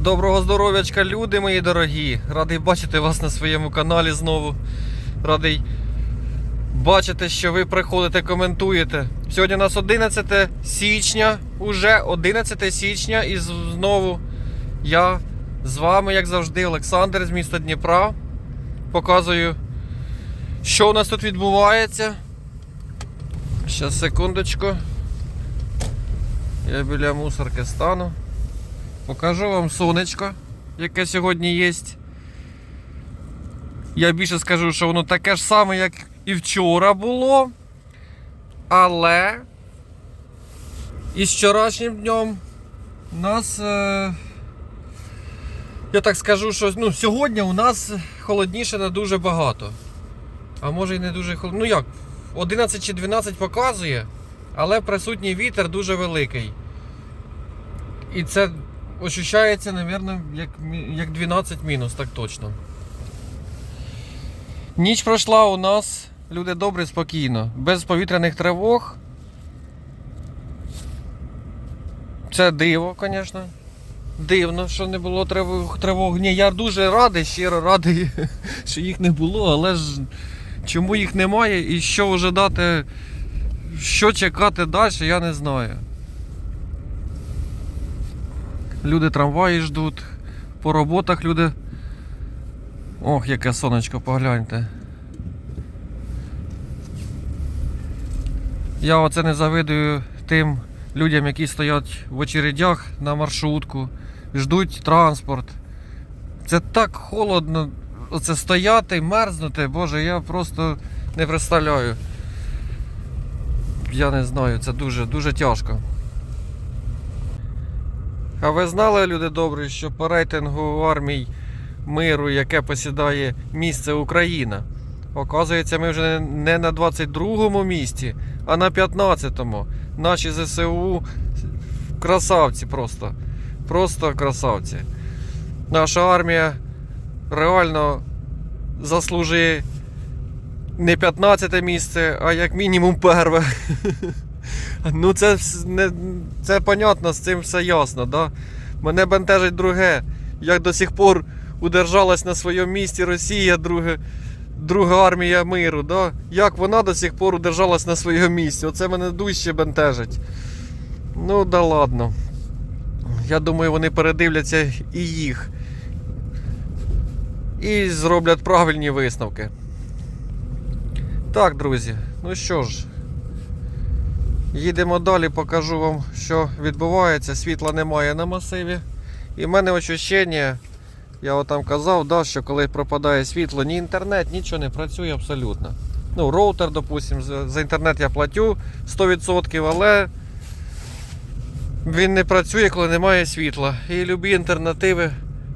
Доброго здоров'ячка, люди мої дорогі. Радий бачити вас на своєму каналі знову. Радий бачити, що ви приходите, коментуєте. Сьогодні у нас 11 січня, уже 11 січня, і знову я з вами, як завжди, Олександр з міста Дніпра. Показую, що у нас тут відбувається. Щас, секундочку. Я біля мусорки стану. Покажу вам сонечко, яке сьогодні є. Я більше скажу, що воно таке ж саме, як і вчора було. Але із вчорашнім днем у нас. Е... Я так скажу, що ну, сьогодні у нас холодніше не дуже багато. А може і не дуже холодно. Ну як, 11 чи 12 показує, але присутній вітер дуже великий. І це ощущається, мабуть, як, як 12 мінус, так точно. Ніч пройшла у нас, люди добре, спокійно, без повітряних тривог. Це диво, звісно. Дивно, що не було тривог. Ні, я дуже радий, щиро радий, що їх не було, але ж чому їх немає і що вже дати, що чекати далі, я не знаю. Люди трамваї ждуть, по роботах люди. Ох, яке сонечко, погляньте. Я оце не завидую тим людям, які стоять в очередях на маршрутку, ждуть транспорт. Це так холодно, оце стояти, мерзнути, боже, я просто не представляю. Я не знаю, це дуже, дуже тяжко. А ви знали, люди добрі, що по рейтингу армій миру, яке посідає місце Україна? Оказується, ми вже не на 22-му місці, а на 15-му. Наші ЗСУ красавці просто. Просто красавці. Наша армія реально заслужує не 15 місце, а як мінімум перше. Ну, це, не, це понятно, з цим все ясно, да? Мене бентежить друге. Як до сих пор удержалась на своєму місці Росія, друге, друга армія миру, да? Як вона до сих пор удержалась на своєму місці? Оце мене дужче бентежить. Ну, да ладно. Я думаю, вони передивляться і їх. І зроблять правильні висновки. Так, друзі, ну що ж. Їдемо далі, покажу вам, що відбувається. Світла немає на масиві. І в мене ощущення, я от там казав, да, що коли пропадає світло, ні інтернет, нічого не працює абсолютно. Ну, роутер, допустим, за за інтернет я платю 100%, але він не працює, коли немає світла. І любі альтернативи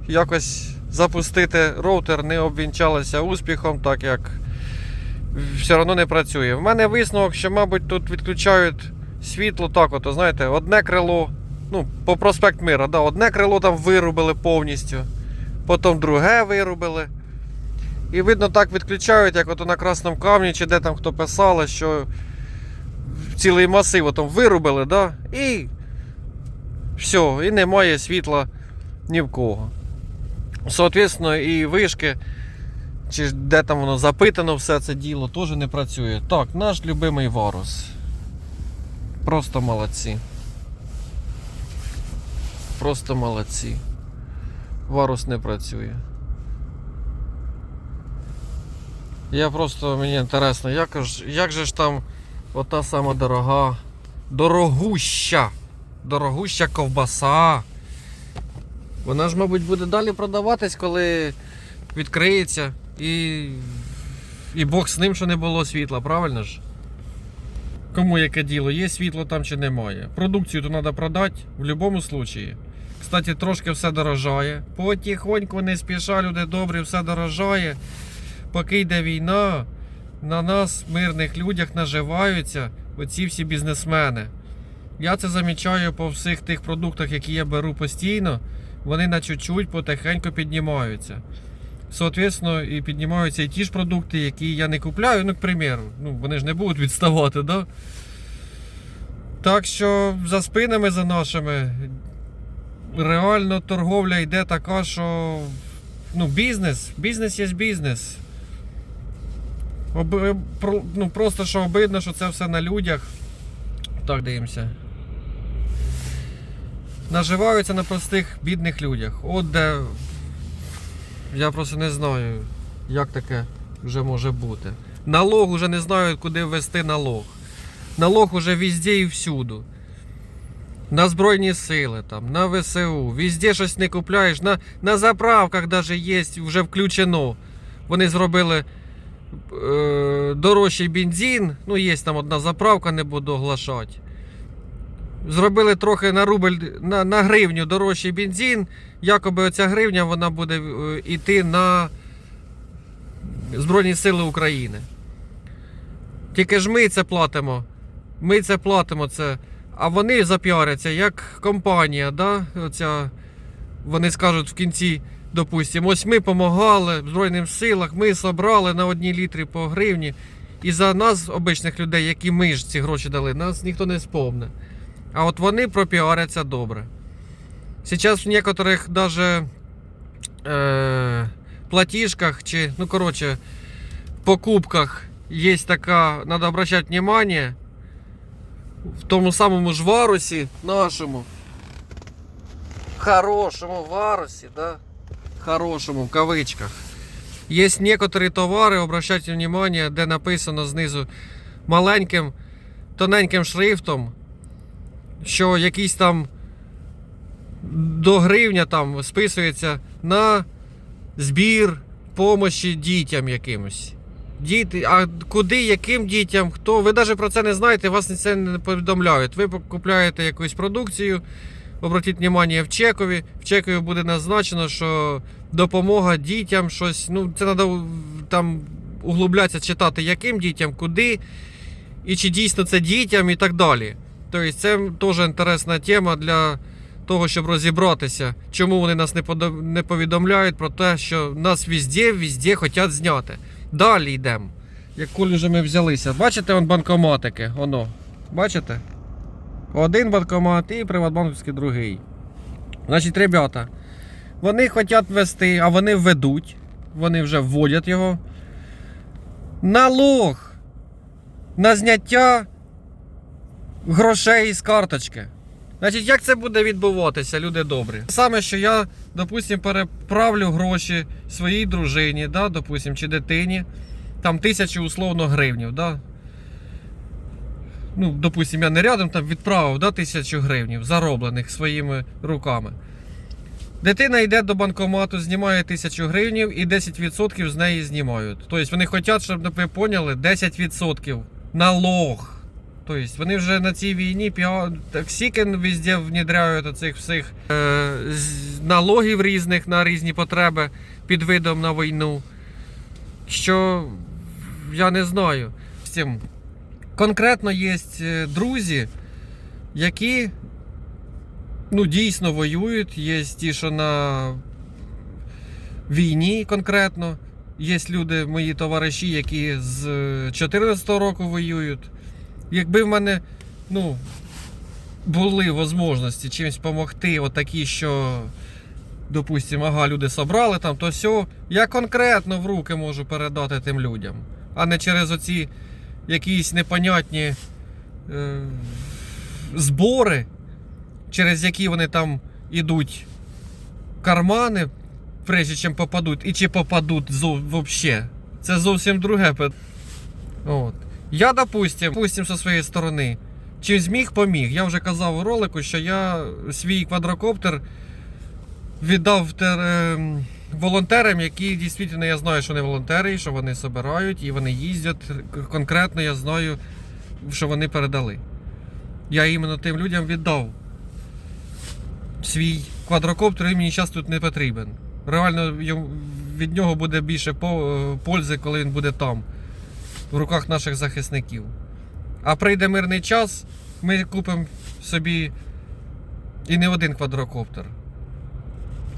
якось запустити роутер не обвінчалися успіхом, так як все одно не працює. В мене висновок, що, мабуть, тут відключають світло так, от, знаєте, одне крило, ну, по проспект Мира, да, одне крило там вирубили повністю, потім друге вирубили. І видно, так відключають, як от на Красному камні, чи де там хто писали, що цілий масив там вирубили, да, і все, і немає світла ні в кого. Соответственно, і вишки чи де там воно запитано все це діло, теж не працює. Так, наш любимий Варус. Просто молодці. Просто молодці. Варус не працює. Я просто мені інтересно, як, як же ж там ота сама дорога, дорогуща, дорогуща ковбаса. Вона ж, мабуть, буде далі продаватись, коли відкриється і. І Бог з ним, що не було світла, правильно ж? Кому яке діло, є світло там чи немає. Продукцію то треба продати в будь-якому випадку. Кстати, трошки все дорожає. Потихоньку, не спіша, люди добрі, все дорожає. Поки йде війна, на нас, мирних людях, наживаються оці всі бізнесмени. Я це замічаю по всіх тих продуктах, які я беру постійно. Вони на чуть-чуть потихеньку піднімаються. Соответственно, і піднімаються і ті ж продукти, які я не купляю, ну, к примеру, ну, вони ж не будуть відставати, да? Так що за спинами за нашими реально торговля йде така, що ну, бізнес, бізнес є бізнес. Оби, ну, просто що обидно, що це все на людях. Так, дивимося. Наживаються на простих бідних людях. От де. Я просто не знаю, як таке вже може бути. Налог уже не знають, куди ввести налог. Налог уже везде і всюду. На Збройні сили, там, на ВСУ, везде щось не купляєш. На, на заправках даже є, вже включено. Вони зробили е, дорожчий бензин. Ну, є там одна заправка, не буду оглашати. Зробили трохи на рубль, на, на гривню дорожчий бензин. Якоби оця гривня вона буде е, йти на Збройні Сили України. Тільки ж ми це платимо. Ми це платимо. Це. А вони запіаряться як компанія, да? Оця, вони скажуть в кінці, допустимо, ось ми допомагали в Збройним силах, ми зібрали на одній літрі по гривні. І за нас, обичних людей, які ми ж ці гроші дали, нас ніхто не спомне. А от вони пропіаряться добре. Сейчас в некоторых даже э, платежках чи, ну короче, покупках есть така, надо обращать внимание, в тому самому ж варусі нашому, хорошому варусі, да? Хорошому в кавичках. Есть некоторые товари, обращайте внимание, де написано знизу маленьким, тоненьким шрифтом, Що якийсь там до гривня там списується на збір помощі дітям якимось. Діти, а куди, яким дітям, хто? Ви навіть про це не знаєте, вас це не повідомляють. Ви купуєте якусь продукцію, обратіть увагу в чекові. В чекові буде назначено, що допомога дітям щось. Ну, це треба там углублятися, читати, яким дітям, куди, і чи дійсно це дітям і так далі. Тобто це теж інтересна тема для того, щоб розібратися, чому вони нас не, повідомляють про те, що нас везде, везде хочуть зняти. Далі йдемо. Як коли вже ми взялися. Бачите он банкоматики? Оно. Бачите? Один банкомат і Приватбанківський другий. Значить, ребята, вони хочуть ввести, а вони введуть. Вони вже вводять його. Налог на зняття грошей з карточки. Значить, як це буде відбуватися, люди добрі? Саме, що я, допустим, переправлю гроші своїй дружині, да, допустим, чи дитині, там тисячу условно гривнів, да. Ну, допустим, я не рядом там відправив да, тисячу гривнів, зароблених своїми руками. Дитина йде до банкомату, знімає тисячу гривнів і 10% з неї знімають. Тобто вони хочуть, щоб ви поняли, 10% налог. Тобто вони вже на цій війні піа- так стільки везде внедряють оцих всіх е, налогів різних на різні потреби під видом на війну. Що я не знаю. Цим. Конкретно є е, друзі, які ну, дійсно воюють. Є ті, що на війні конкретно. Є люди, мої товариші, які з 2014 року воюють. Якби в мене ну, були можливості чимось допомогти, отакі, що, допустимо, ага, люди собрали там, то все, я конкретно в руки можу передати тим людям, а не через оці якісь непонятні е, збори, через які вони там ідуть кармани, прежде чим попадуть, і чи попадуть взагалі. Це зовсім друге. От. Я, допустим, допустим, зі своєї сторони, чим зміг, поміг. Я вже казав у ролику, що я свій квадрокоптер віддав тер- ем, волонтерам, які дійсно я знаю, що вони волонтери, що вони збирають і вони їздять. Конкретно я знаю, що вони передали. Я іменно тим людям віддав свій квадрокоптер, і мені зараз тут не потрібен. Реально від нього буде більше пользи, коли він буде там в руках наших захисників. А прийде мирний час, ми купимо собі і не один квадрокоптер.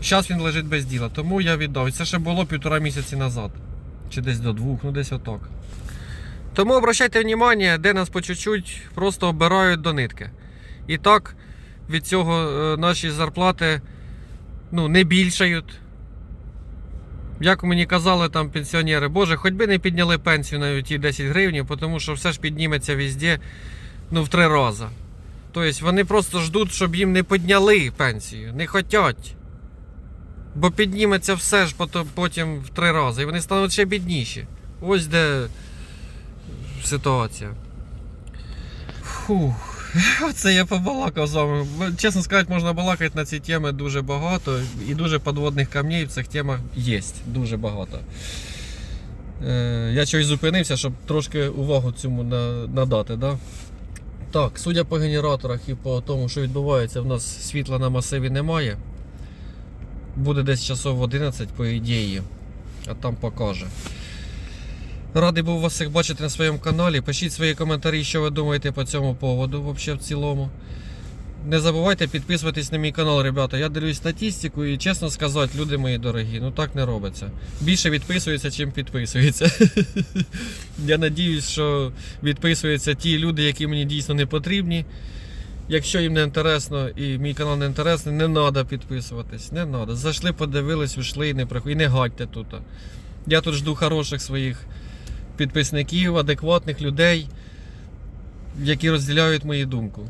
Зараз він лежить без діла, тому я віддав. Це ще було півтора місяці назад. Чи десь до двох, ну десь отак. Тому обращайте увагу, де нас по чуть-чуть просто обирають до нитки. І так від цього е, наші зарплати ну, не більшають. Як мені казали там пенсіонери, боже, хоч би не підняли пенсію на ті 10 гривень, тому що все ж підніметься везде ну, в три рази. Тобто вони просто ждуть, щоб їм не підняли пенсію, не хочуть. Бо підніметься все ж потім в три рази, і вони стануть ще бідніші. Ось де ситуація. Фух. Оце я побалакав з вами. Чесно сказати, можна балакати на ці теми дуже багато, і дуже підводних камней в цих темах є. Дуже багато. Е, я чогось зупинився, щоб трошки увагу цьому надати. Да? Так, судя по генераторах і по тому, що відбувається, в нас світла на масиві немає. Буде десь часов 11, по ідеї, а там покаже. Радий був вас всіх бачити на своєму каналі. Пишіть свої коментарі, що ви думаєте по цьому поводу, взагалі в цілому. Не забувайте підписуватись на мій канал, ребята. Я дивлюсь статистику і чесно сказати, люди мої дорогі, ну так не робиться. Більше відписується, чим підписується. Я надіюсь, що відписуються ті люди, які мені дійсно не потрібні. Якщо їм не інтересно і мій канал не інтересний, не треба підписуватись. Не треба. Зайшли, подивились, ушли і не приходь. І не гадьте тут. Я тут жду хороших своїх підписників, адекватних людей, які розділяють мою думку.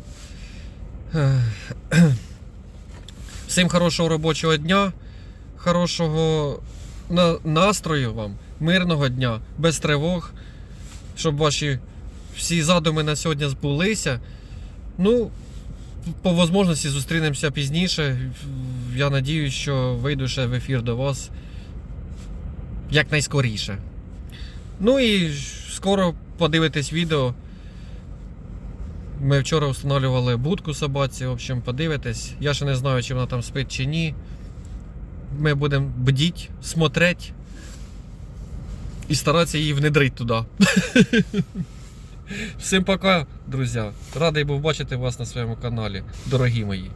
Всім хорошого робочого дня, хорошого настрою вам, мирного дня, без тривог, щоб ваші всі задуми на сьогодні збулися. Ну, по можливості зустрінемося пізніше. Я надію, що вийду ще в ефір до вас якнайскоріше. Ну і скоро подивитесь відео. Ми вчора встановлювали будку собаці, в общем, подивитесь. Я ще не знаю, чи вона там спить чи ні. Ми будемо бдіть, смотреть і старатися її внедрити туди. Всім пока, друзі. Радий був бачити вас на своєму каналі, дорогі мої.